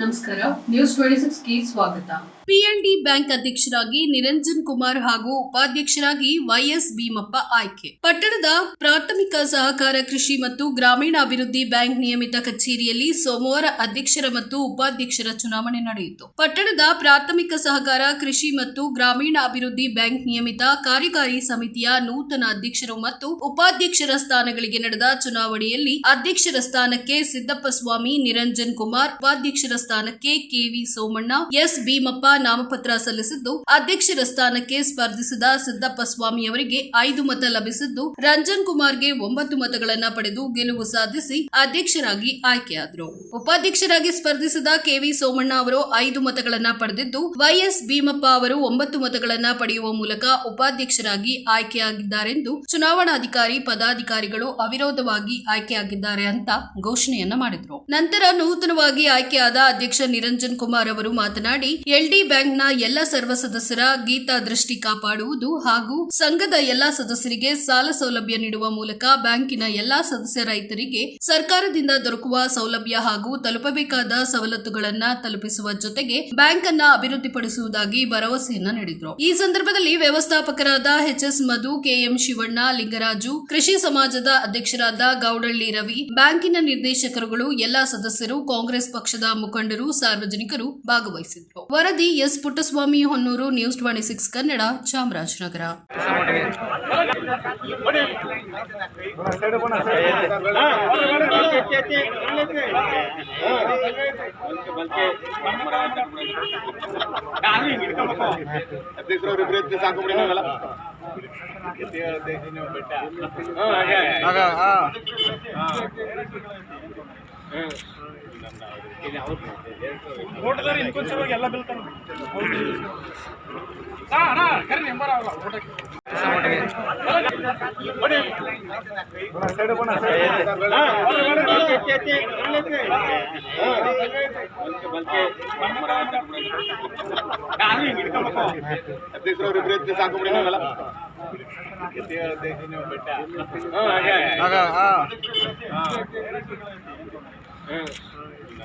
ನಮಸ್ಕಾರ news twenty ಸಿಕ್ಸ್ಗೆ ಸ್ವಾಗತ. PLD bank ಅಧ್ಯಕ್ಷರಾಗಿ ನಿರಂಜನ್ ಕುಮಾರ್ ಹಾಗೂ ಉಪಾಧ್ಯಕ್ಷರಾಗಿ ವೈಎಸ್ ಭೀಮಪ್ಪ ಆಯ್ಕೆ. ಪಟ್ಟಣದ ಪ್ರಾಥಮಿಕ ಸಹಕಾರ ಕೃಷಿ ಮತ್ತು ಗ್ರಾಮೀಣಾಭಿವೃದ್ಧಿ ಬ್ಯಾಂಕ್ ನಿಯಮಿತ ಕಚೇರಿಯಲ್ಲಿ ಸೋಮವಾರ ಅಧ್ಯಕ್ಷರ ಮತ್ತು ಉಪಾಧ್ಯಕ್ಷರ ಚುನಾವಣೆ ನಡೆಯಿತು. ಪಟ್ಟಣದ ಪ್ರಾಥಮಿಕ ಸಹಕಾರ ಕೃಷಿ ಮತ್ತು ಗ್ರಾಮೀಣಾಭಿವೃದ್ಧಿ ಬ್ಯಾಂಕ್ ನಿಯಮಿತ ಕಾರ್ಯಕಾರಿ ಸಮಿತಿಯ ನೂತನ ಅಧ್ಯಕ್ಷರು ಮತ್ತು ಉಪಾಧ್ಯಕ್ಷರ ಸ್ಥಾನಗಳಿಗೆ ನಡೆದ ಚುನಾವಣೆಯಲ್ಲಿ ಅಧ್ಯಕ್ಷರ ಸ್ಥಾನಕ್ಕೆ ಸಿದ್ದಪ್ಪ ಸ್ವಾಮಿ ನಿರಂಜನ್ ಕುಮಾರ್, ಉಪಾಧ್ಯಕ್ಷರ ಸ್ಥಾನಕ್ಕೆ ಕೆವಿ ಸೋಮಣ್ಣ, ಎಸ್ ಭೀಮಪ್ಪ ನಾಮಪತ್ರ ಸಲ್ಲಿಸಿದ್ದು, ಅಧ್ಯಕ್ಷರ ಸ್ಥಾನಕ್ಕೆ ಸ್ಪರ್ಧಿಸಿದ ಸಿದ್ದಪ್ಪ ಸ್ವಾಮಿ ಅವರಿಗೆ ಐದು ಮತ ಲಭಿಸಿದ್ದು, ರಂಜನ್ ಕುಮಾರ್ಗೆ ಒಂಬತ್ತು ಮತಗಳನ್ನು ಪಡೆದು ಗೆಲುವು ಸಾಧಿಸಿ ಅಧ್ಯಕ್ಷರಾಗಿ ಆಯ್ಕೆಯಾದರು. ಉಪಾಧ್ಯಕ್ಷರಾಗಿ ಸ್ಪರ್ಧಿಸಿದ ಕೆವಿ ಸೋಮಣ್ಣ ಅವರು ಐದು ಮತಗಳನ್ನು ಪಡೆದಿದ್ದು, ವೈಎಸ್ ಭೀಮಪ್ಪ ಅವರು ಒಂಬತ್ತು ಮತಗಳನ್ನು ಪಡೆಯುವ ಮೂಲಕ ಉಪಾಧ್ಯಕ್ಷರಾಗಿ ಆಯ್ಕೆಯಾಗಿದ್ದಾರೆಂದು ಚುನಾವಣಾಧಿಕಾರಿ ಪದಾಧಿಕಾರಿಗಳು ಅವಿರೋಧವಾಗಿ ಆಯ್ಕೆಯಾಗಿದ್ದಾರೆ ಅಂತ ಘೋಷಣೆಯನ್ನ ಮಾಡಿದ್ರು. ನಂತರ ನೂತನವಾಗಿ ಆಯ್ಕೆಯಾದ ಅಧ್ಯಕ್ಷ ನಿರಂಜನ್ ಕುಮಾರ್ ಅವರು ಮಾತನಾಡಿ ಎಲ್ಡಿ ಬ್ಯಾಂಕ್ನ ಎಲ್ಲ ಸರ್ವ ಸದಸ್ಯರ ಗೀತಾ ದೃಷ್ಟಿ ಕಾಪಾಡುವುದು ಹಾಗೂ ಸಂಘದ ಎಲ್ಲಾ ಸದಸ್ಯರಿಗೆ ಸಾಲ ಸೌಲಭ್ಯ ನೀಡುವ ಮೂಲಕ ಬ್ಯಾಂಕಿನ ಎಲ್ಲಾ ಸದಸ್ಯ ರೈತರಿಗೆ ಸರ್ಕಾರದಿಂದ ದೊರಕುವ ಸೌಲಭ್ಯ ಹಾಗೂ ತಲುಪಬೇಕಾದ ಸವಲತ್ತುಗಳನ್ನ ತಲುಪಿಸುವ ಜೊತೆಗೆ ಬ್ಯಾಂಕ್ ಅನ್ನ ಅಭಿವೃದ್ಧಿಪಡಿಸುವುದಾಗಿ ಭರವಸೆಯನ್ನ ನೀಡಿದರು. ಈ ಸಂದರ್ಭದಲ್ಲಿ ವ್ಯವಸ್ಥಾಪಕರಾದ H S Madhu K M Shivanna, Lingaraju, ಕೃಷಿ ಸಮಾಜದ ಅಧ್ಯಕ್ಷರಾದ ಗೌಡಳ್ಳಿ ರವಿ, ಬ್ಯಾಂಕಿನ ನಿರ್ದೇಶಕರುಗಳು, ಎಲ್ಲಾ ಸದಸ್ಯರು, ಕಾಂಗ್ರೆಸ್ ಪಕ್ಷದ ಮುಖಂಡರು ಸಾರ್ವಜನಿಕರು ಭಾಗವಹಿಸಿದ್ರು. ವರದಿ S. Puttaswamy Honnur news twenty six Kannada Chamarajanagar ಇಬ್ರು ಎತ್ತಿ ಸಾಕು ಬಿಡಿ ನಾವೆಲ್ಲ ಹಾ, ಹಾಗೆ. ಓಟದಾರ ಇನ್ಕೊಂಚವಾಗಿ ಎಲ್ಲ ಬೀಳ್ತಾನೆ ಹಾ ಅಣ್ಣ ಕರಿ ನಂಬರ್ ಆಗಲ್ಲ ಓಟಕ್ಕೆ. ಅಧ್ಯಕ್ಷರವ್ರು ಇಬ್ರು ಎತ್ತಿ ಸಾಕು ಬಿಡಿ ನಾವೆಲ್ಲ ಹಾ, ಹಾಗೆ. ಹಾ.